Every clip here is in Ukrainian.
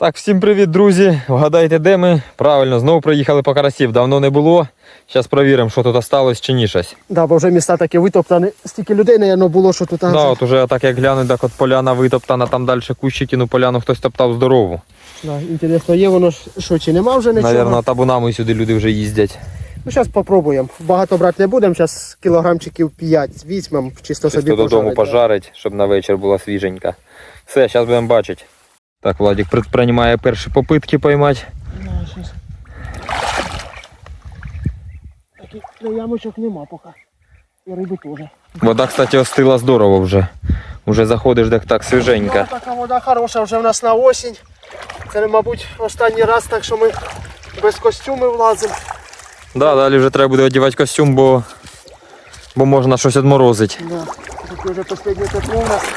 Так, всім привіт, друзі. Вгадайте, де ми? Правильно, знову приїхали по карасів. Давно не було. Зараз перевіримо, що тут осталось чи ні щось. Да, бо вже міста такі витоптані. Стільки людей, напевно, було, що тут. Да, от уже так як гляну, так от поляна витоптана, там далі кущики, ну поляну хтось топтав здорову. Да, інтересно, є воно що чи нема вже нічого. Навірно, табунами сюди люди вже їздять. Ну, зараз спробуємо. Багато брати не будемо, зараз кілограмчиків 5 візьмемо, чисто собі Чисто додому пожарити. пожарить, щоб на вечір була свіженька. Все, зараз будемо бачити. Так, Владик предпринимає перші попитки поймати. Щас. Таких ну, ямочок нема поки. І риби теж. Вода, кстати, остила здорово вже. Уже заходиш так, так свіженька. Ну, така вода хороша вже в нас на осінь. Це, мабуть, останній раз, так що ми без костюмів влазимо. Да, далі вже треба буде одягати костюм, бо, бо можна щось відморозити. Да. Таке вже останнє тепло у нас.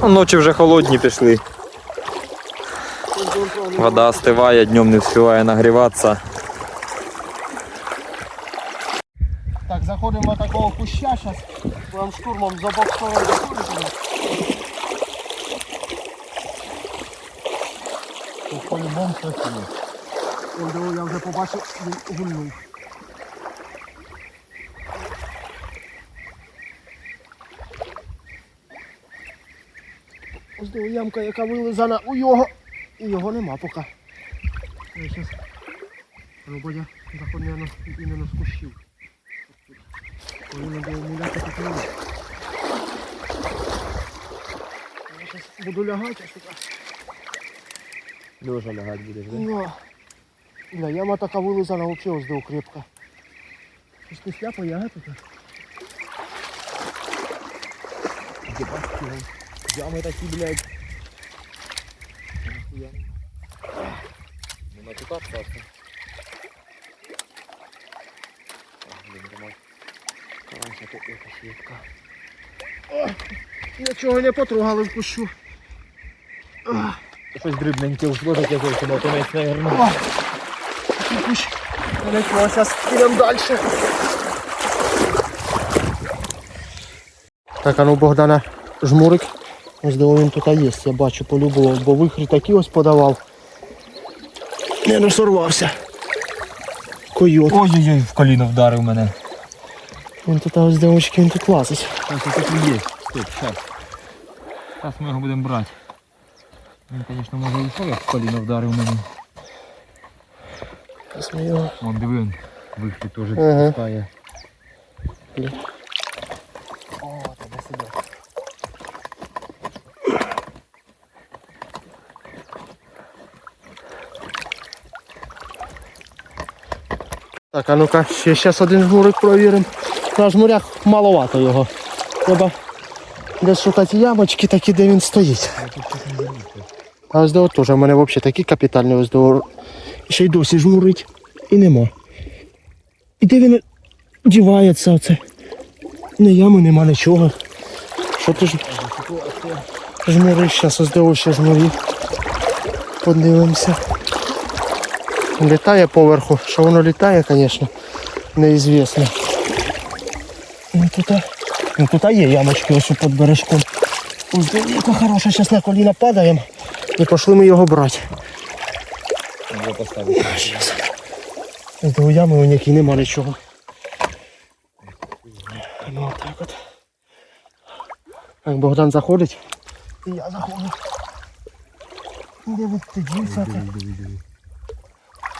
А ночі вже холодні пішли. Вода остиває, днем не встигає нагріватися. Так, заходимо до такого куща зараз. Будемо штурмом за бок сторони по-любому щось є. Ой, я вже побачив, він гульнув. Ось диви, ямка, яка вилизана у його. І його нема поки. Ну, Бодя, заходь, іменно з кущів. Повинно було муляти так не. Я зараз буду лягати, а сюди. Лежа лягати будеш, Ну, бля, яма така вилизана ось до крепка. Щось ти сляпа яга тут? Ями такі, блядь. Нічого не потрогали в кущу. Щось дрібненьке ушло, таке зовсім оконець, наверное. О, кущ. Далеко, зараз підемо далі. Так, а ну Богдана жмурик. Ось де він тут є, я бачу по-любому, бо вихрі такі ось подавав. Не ну сорвався. Койот. Ой-ой-ой, в коліно вдарив мене. Він тут ось девочки, він тут лазить. Так, це тут і є. Стоп, зараз. Зараз ми його будемо брати. Він, звісно, може і що, як в коліно вдарив мене. Зараз ми його. Вон диви, він вихід теж Ага. пускає. О, тебе сюди. Так, а ну-ка, ще зараз один жмурик провіримо. На жмурях маловато його. Треба десь шукати ямочки такі, де він стоїть. А ось теж у мене взагалі такі капітальні ось до ще й досі жмурить. І нема. І де він дівається оце? Не ями, нема нічого. Що ти ж жмуриш, зараз ось до ще жмурі. Подивимося. Літає поверху. Що воно літає, звісно, неізвісно. Ну тут, ну, тут є ямочки ось під бережком. Ось диви, яка хороша, зараз на коліна падаємо. І пішли ми його брати. Ось до ями у якій нема нічого. Ну так от. Так, Богдан заходить. І я заходжу. Де ви ти дівся?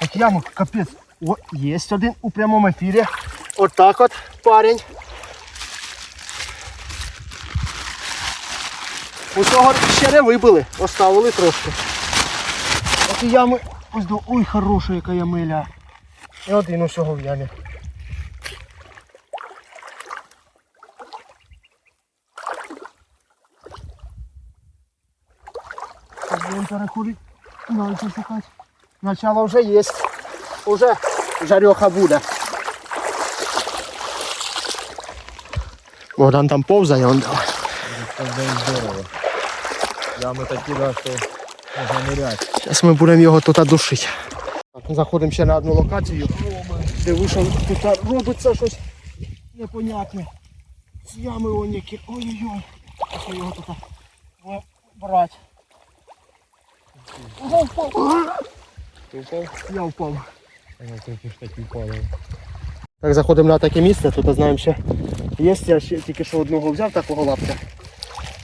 Так ямок, капець. О, є один у прямому ефірі. От так от, парень. У цього ще не вибили, оставили трошки. Такі ями. Ось до. Ой, хороша яка ямиля. І один усього в ямі. Будемо перекурити. Далі шукати. Начало вже є. Уже жареха буде. Богдан там повзає, он давай. здорово. Ями такі, да, що можна ниряти. Зараз ми будемо його тут душити. Заходимо ще на одну локацію. Де вийшов тут робиться щось непонятне. З ями он які. Ой-ой-ой. Ось його тут брати. Ого, впав. Ти впав? Я впав. Я трохи ж таки впав. Так, заходимо на таке місце, тут знаємо ще є, я ще тільки що одного взяв такого лапця.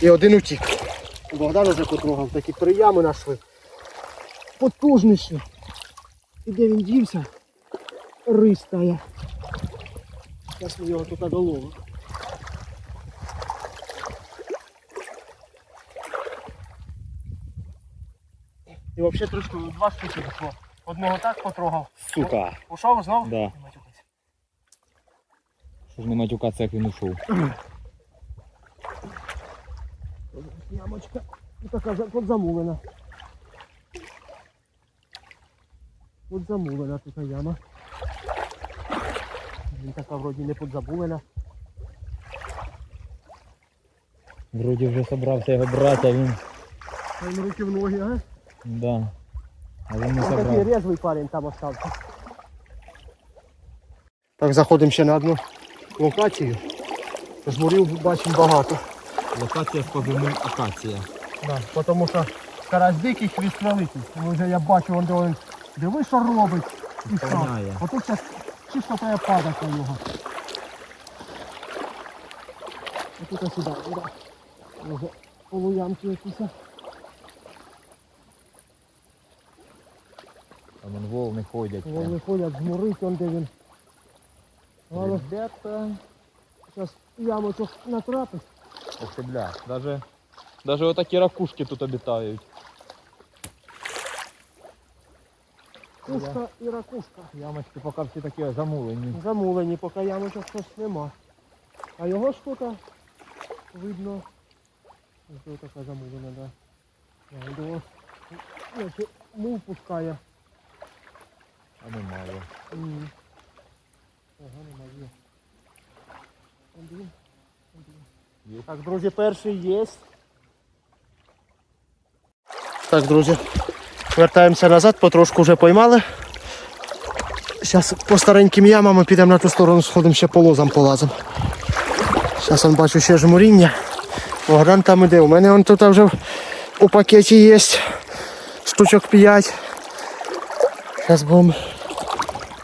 І один утік. Богдан вже потрогав, такі три ями знайшли. Потужніші. І де він дівся? Рись тая. Зараз ми його тут доловимо. І взагалі трошки два штуки пішло. Одного так потрогав. Сука. Ушов знов? Да. Що ж не матюкатися, як він ушов. Ямочка. Ну, така тут замулена. Тут замулена тут яма. Він така вроді не подзабулена. Вроді вже собрався його брати, а він. А він руки в ноги, а? Да. А він не Ось такий резвий парень там остався. Так, заходимо ще на одну локацію. Жмурів бачимо багато. Локація з позивним акація. Да, тому що карась дикий, хвіст великий. Тому вже я бачу, він диви, що робить. І. Охороняє. А зараз чисто треба падати на нього. А тут сюди, да. Може полуямки якісь. Там вон волни ходять. Вони ходять жмурить, он де він. Але Ребята. зараз ямочок натрапить. Ох бля. Даже, даже отакі ракушки тут обітають. Кушка і ракушка. Ямочки поки всі такі замулені. Замулені, поки ямочок щось нема. А його тут видно. Ось така замулена, да. Я йду. Як мул пускає. А немає. Ага, немає. Один. Є. Так, друзі, перший є. Так, друзі, вертаємося назад, потрошку вже поймали. Зараз по стареньким ямам підемо на ту сторону, сходимо ще по лозам полазимо. Зараз он бачу ще жмуріння. Богдан там іде. У мене он тут вже у пакеті є штучок 5. Зараз будемо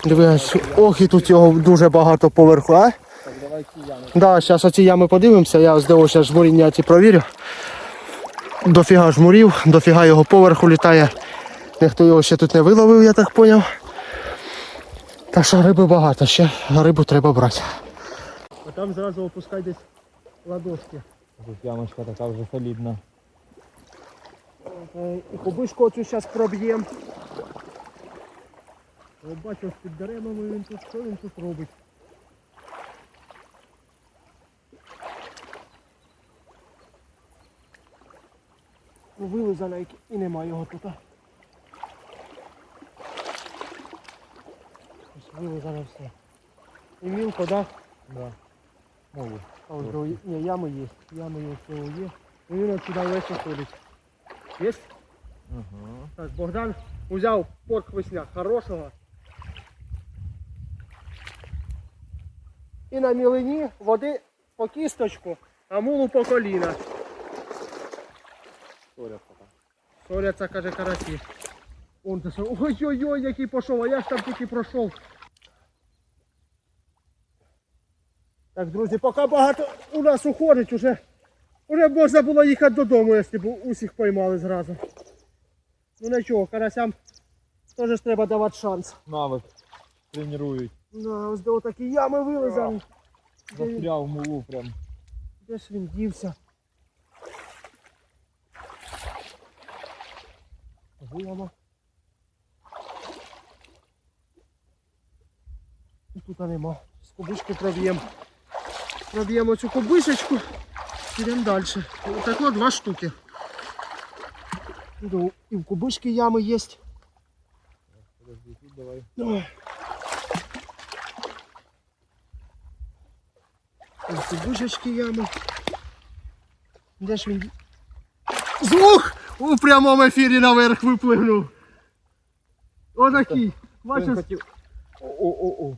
дивитися. Ох, і тут його дуже багато поверху, а? Так, давай ці ями. Да, зараз оці ями подивимося, я ось дивився жмуріння ці провірю. Дофіга жмурів, дофіга його поверху літає. Ніхто його ще тут не виловив, я так зрозумів. Так що риби багато, ще рибу треба брати. А там зразу опускай десь ладошки. Тут ямочка така вже солідна. Е, І кубишку оцю зараз проб'ємо. Бачу, під деревами він тут, що він тут робить? Ну, вилизана і- і нема його тут. вилизано все. І мілко, так? Да. Мову. А ось до- ні, ями є. Ями є, всього є. І він от сюди весь ходить. Є? Ага. Так, Богдан взяв порк весняк хорошого. І на мілині води по кісточку, а мулу по коліна. Соря пока. Соляться, каже, карасі. Он де що. Ой-ой-ой, який пішов, а я ж там тільки пройшов. Так, друзі, поки багато у нас уходить, уже, уже можна було їхати додому, якщо б усіх поймали зразу. Ну нічого, карасям теж треба давати шанс. Навик. Тренують. На, ось до такі ями. Де, Застряв в мулу прям. де ж він дівся? Вияма. І тут нема. З кубишки проб'ємо. Проб'ємо цю кубишечку. Підемо далі. Так от два штуки. І в кубишки ями є. Подожди, тут давай. Ой. Ось тут бушечки ями. Де ж він? Звук! У прямому ефірі наверх виплигнув. Отакий. Бачиш? хотів... О-о-о.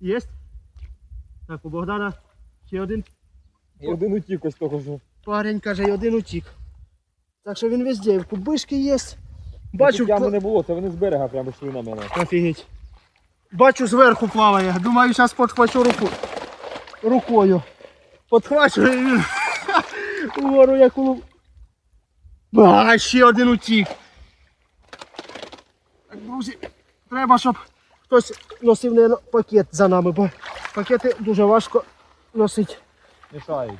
Є? Так, у Богдана ще один І один утік ось того, що. парень каже, і один утік. Так що він везде. В кубишки є, Бачу, ями не було, це вони з берега прямо йшли на мене. Офігеть. Бачу, зверху плаває. Думаю, зараз підхвачу руку. Рукою. Підхвачу і він вгору як улов. А, ще один утік. Так, друзі, треба, щоб хтось носив наверно, пакет за нами, бо пакети дуже важко носити. Мішають.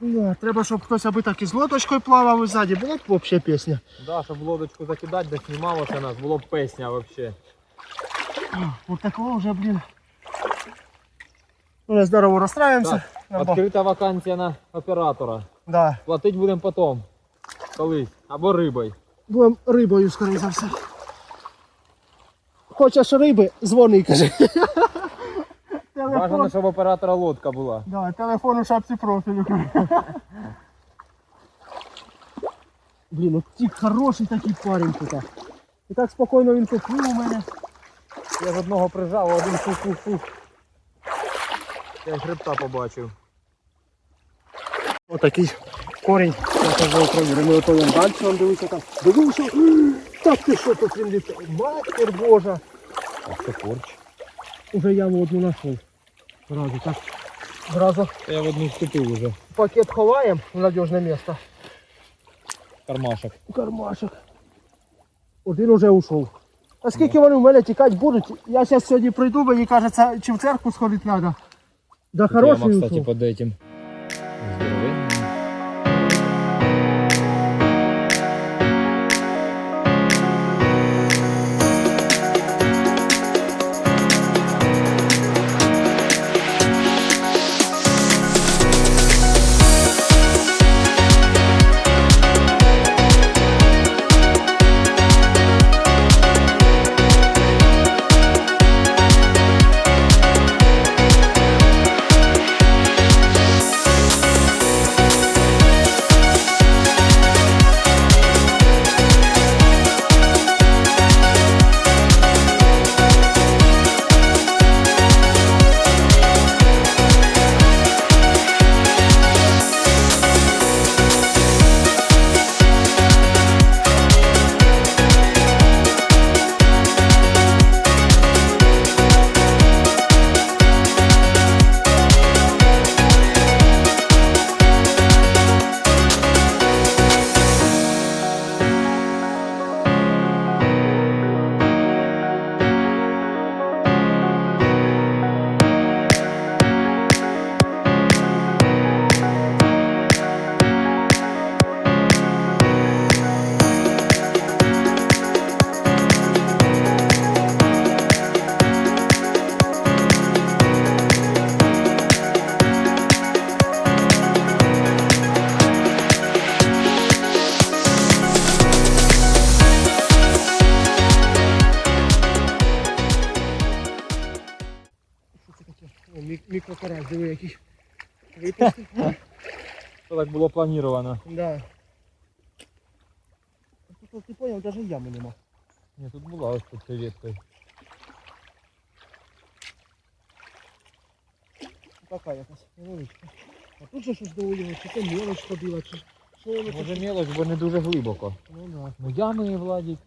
Да, треба, щоб хтось аби так із лодочкою плавав і ззаді. Була б взагалі пісня. Да, щоб лодочку закидати, де знімалося нас, було б песня взагалі. Вот такого вже, блін. Ну, здорово розстраюємося. Відкрита вакансія на оператора. Да. Платить будемо потім. Колись. Або рибою. Будем рибою, скоріше за все. Хочеш риби, дзвони, каже. Бажано, щоб оператора лодка була. да, телефон у шапці профілю. Блін, от ті хороший такий парень тут. І так спокійно він поплив у мене. Я з одного прижав, а один фух-фух-фух. Я хребта побачив. Отакий корінь. Я кажу, провіримо. Ми ото він далі вам дивиться там. Дивився. Так ти що тут він літає? Матір Божа. А це корч. Уже яму одну знайшов. Зразу так. Зразу Я в одну вступив уже. пакет ховаємо в надіжне місце. Кармашок. Кармашек. Один уже ушов. А скільки вони в мене тікати будуть? Я зараз сьогодні прийду, мені кажеться, чи в церкву сходити треба. Да хороший Яма, кстати, ушов. под этим. Мік- мікрокарась, диви який. Випустив. Це так було плановано. Да. Тут, ти поняв, навіть ями нема. Ні, тут була ось тут ця ветка. Така якась невеличка. А тут же щось доволі, чи це мелочка біла, чи що воно Може мелоч, бо не дуже глибоко. Ну да. Ну ями, Владик.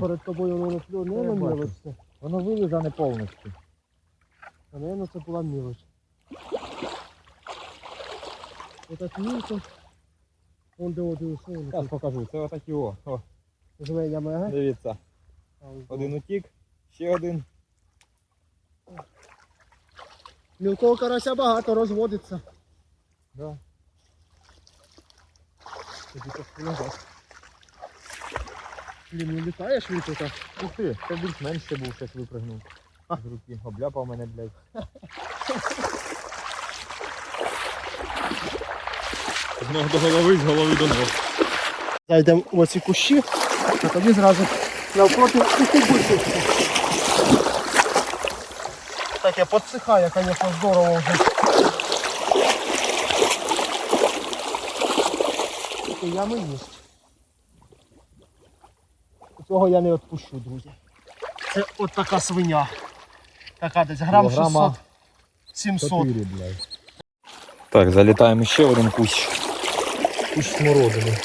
Перед тобою воно не мелоч. Воно вилизане повністю. А наверное, це була мелоч. Отак мілко. Вон де один Зараз сон. покажу. Це отакі о. О, Живе яма, ага. дивіться. Один утік, ще один. Мілкого карася багато розводиться. Да. Тоді так назад. Блін, не літаєш він тут? Ух ти, це більш-менш ще був, щось випрыгнув. З руки. Обляпав мене, блядь. З ног до голови, з голови до ног. Зайдемо в оці кущі, а тоді зразу навпроти і кубики. Таке підсихає, звісно, здорово вже. Таке ями є. Цього я не відпущу, друзі. Це от така свиня. Така десь грам Кілограма 600 700. блядь. Так, залітаємо ще в один кущ. Кущ смородини.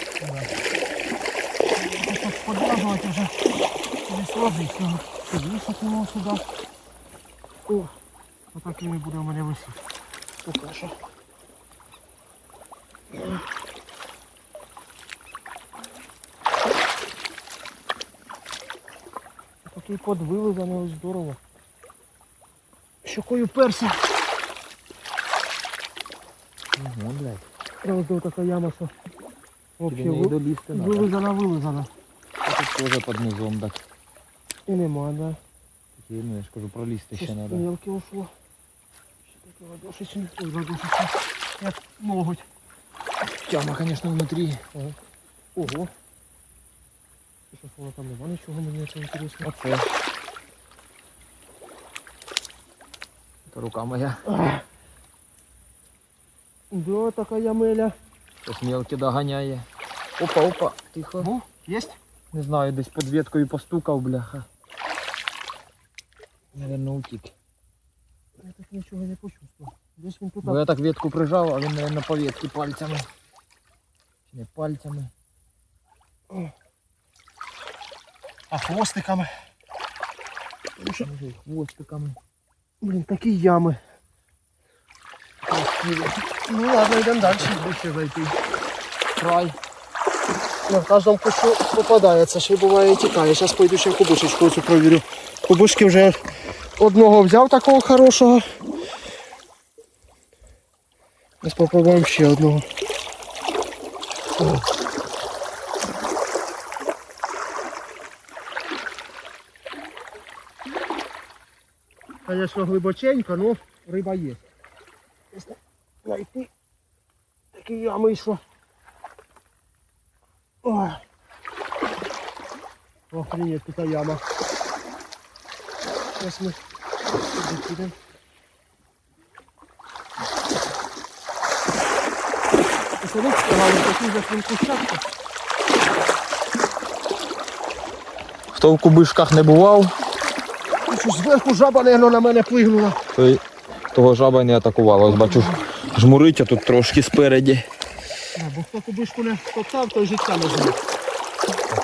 Тут одразу давайте вже десь логічного. Вішати його сюди. О, отак він і буде у мене висіти. Поки що. Такий подвили за нього здорово. Щокою перся. Ого, блядь. Ось до така яма, що взагалі вилизана, вилизана. А тут теж під низом, так. І нема, да. Такі, ну я ж кажу, пролізти ще треба. стрілки ушло. Ще таке ладошечне. Ой, ладошечне. Як ноготь. Тяма, звісно, внутрі. Ого. Ого. Що воно там нема нічого, мені це інтересно. Оце. Рука моя. Да, така ямеля. Щось мелкі доганяє. Опа, опа, тихо. Ну, єсть? Не знаю, десь під веткою постукав, бляха. Наверно, утік. Я так нічого не почувствував. Десь він тут. Бо я так ветку прижав, а він, наверно, по ветці пальцями. Чи не пальцями. А хвостиками. Хвостиками. Блін, такі ями. Ну ладно, йдемо далі. Вище зайти. Край. На кожному кущу попадається, ще буває і тікає. Зараз пойду ще кубишечку цю провірю. Кубишки вже одного взяв такого хорошого. Зараз попробуємо ще одного. О. Конечно, глибоченько, но риба є. Якщо знайти такі ями, що Ой. Охренеть, тут яма. Сейчас же прям. Хто в кубишках не бував, Що зверху жаба, наверное, на мене плигнула. той того жаба й не атакувала. Ось бачу, жмурить, тут трошки спереді. А, бо хто кубишку не топтав, той життя не знає.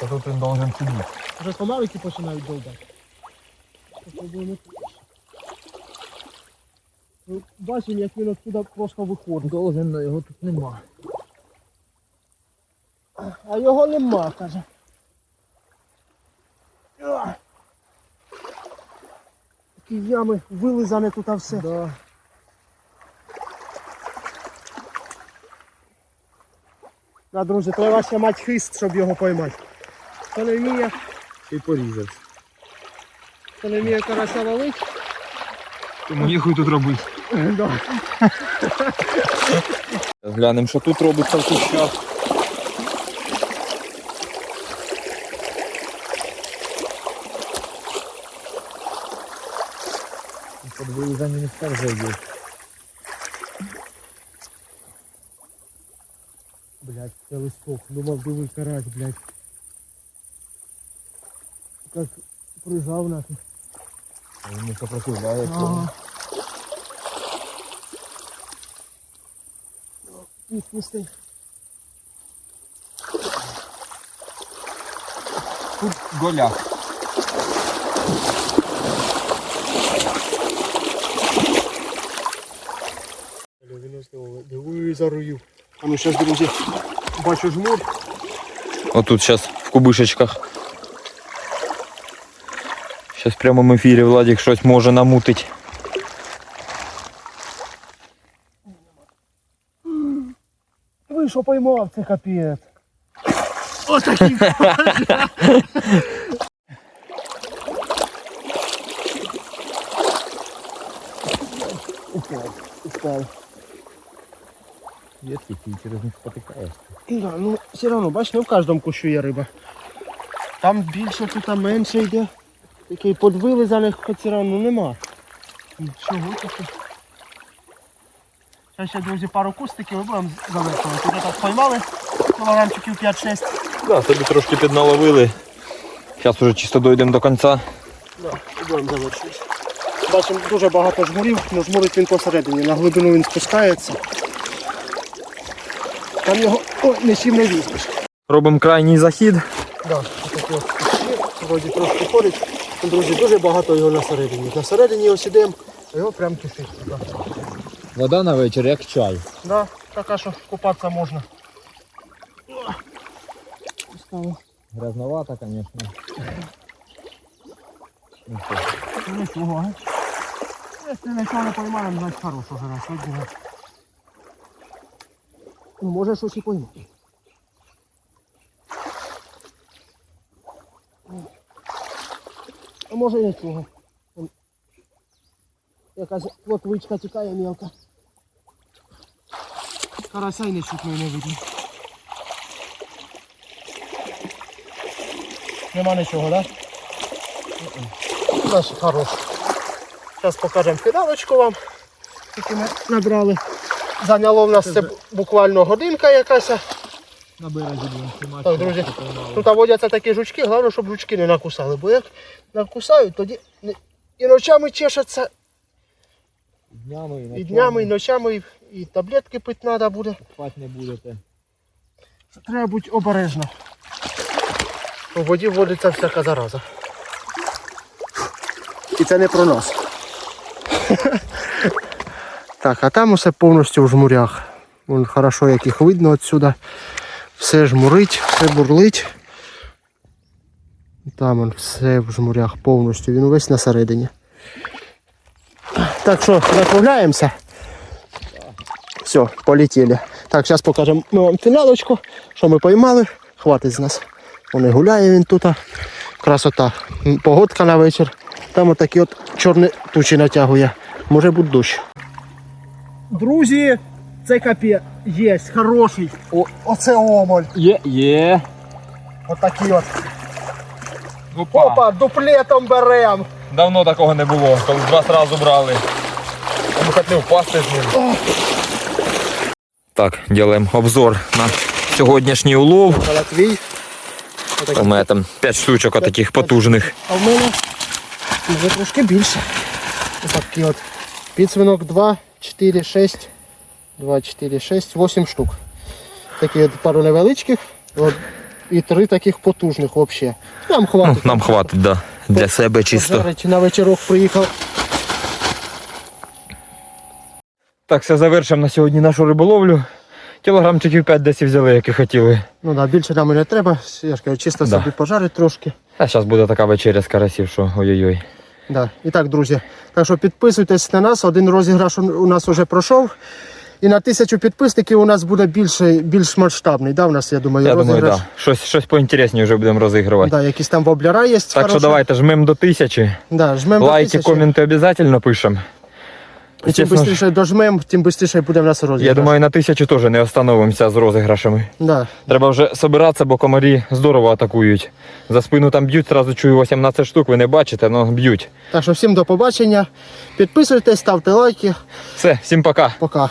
А тут він должен сидіти. Вже комарики починають довбати. Попробуємо тут. Ну, Бачимо, як він отсюда просто виходить. Должен, но його тут нема. А його нема, каже. Такі ями вилизане тут все. Да. Да, друзі, треба ще мати хист, щоб його поймати. Хто не вміє, І порізався. хто не вміє карася ловити, Тому ніхуй тут робити. да. Глянемо, що тут робиться в кущах. Под вилизані місця вже є. Блять, це листок. Думав, диви карась, блять. Як прижав нафиг. Він не сопротивляється. Ага. Пустий. Тут голяк. Диви зарую. А ну зараз, друзі, бачу жмур. Отут зараз в кубишечках. Зараз в прямому ефірі Владик щось може намутить. Ви що поймав, це капець. Отакий. Упав, упав. Ветки ти через них спотикаєшся. Да, ну все одно, бач, не в кожному кущу є риба. Там більше, тут а менше йде. Такий подвилизаних хоч все одно нема. Нічого таке. Зараз ще, друзі, пару кустиків і будемо завершувати. Тут так поймали кілограмчиків 5-6. Да, собі трошки підналовили. Зараз уже чисто дойдемо до кінця. Да, і будемо завершувати. Бачимо дуже багато жмурів, але жмурить він посередині. На глибину він спускається. Там його о, не сім не візьмеш. Робимо крайній захід. Да, Вроді трошки ходить. Друзі, дуже багато його на середині. На середині ось ідемо, а його прям кишить. туди. Вода на вечір як чай. Да, така, що купатися можна. Стало. Грязновато, звісно. Ну Нічого, а? Якщо нічого не поймаємо, значить хорошо вже на сьогодні. Може щось і поймати. А може і нічого. Якась плотвичка тікає мілка. Карася й не чутно не видно. Нема нічого, так? Да? Наш хорош. Зараз покажемо кидалочку вам, яку ми набрали. Зайняло в нас це буквально годинка якась. На березі будемо. Так, друзі, тут водяться такі жучки, головне, щоб жучки не накусали, бо як накусають, тоді не- і ночами чешаться, Днями і і днями, і ночами, і, і таблетки пити треба буде. спати не будете. Треба бути обережно. У воді вводиться всяка зараза. І це не про нас. Так, а там усе повністю в жмурях. Вон хорошо, як їх видно отсюда. Все жмурить, все бурлить. Там он все в жмурях повністю. Він увесь на середині. Так що, закругляємося. Все, полетіли. Так, зараз покажемо вам фіналочку, що ми поймали. Хватить з нас. Вони гуляє він тут. Красота. Погодка на вечір. Там отакі от чорні тучі натягує. Може бути дощ. Друзі, це капі є, хороший. О, оце омоль. Є, є. Отакий от. Опа. Опа, дуплетом берем. Давно такого не було, коли два рази брали. Ми не впасти з ним. Так, робимо обзор на сьогоднішній улов. Латвій. У мене там 5 штучок таких потужних. А в мене вже трошки більше. Отакий от. Підсвинок 2, 4, 6, 2, 4, 6, 8 штук. Такі пару невеличких от, і три таких потужних взагалі. Нам Ну, хватить. нам хватить, да. Для себе чисто. Жарить. На вечірок приїхав. Так, все завершимо на сьогодні нашу риболовлю. Кілограмчиків 5 десь і взяли, як і хотіли. Ну да, більше нам і не треба. Я ж кажу, чисто Да. собі пожарить трошки. А зараз буде така вечеря з карасів, що ой-ой-ой. Да. І так, друзі, так що підписуйтесь на нас. Один розіграш у нас вже пройшов. І на тисячу підписників у нас буде більше, більш масштабний. Да, у нас, я думаю, Я думаю, да. щось, щось поінтересніше вже будемо розігрувати. Да, якісь там воблера є. Так що давайте жмемо до тисячі. Да, жмем до Лайки, тисячі. коменти обов'язково пишемо. Чим Чесно, швидше дожмем, тим швидше буде в нас розіграш. я думаю, на тисячу теж не остановимося з розіграшами. Да. Треба вже собиратися, бо комарі здорово атакують. За спину там б'ють, зразу чую 18 штук, ви не бачите, але б'ють. Так що всім до побачення. Підписуйтесь, ставте лайки. Все, всім пока. Пока.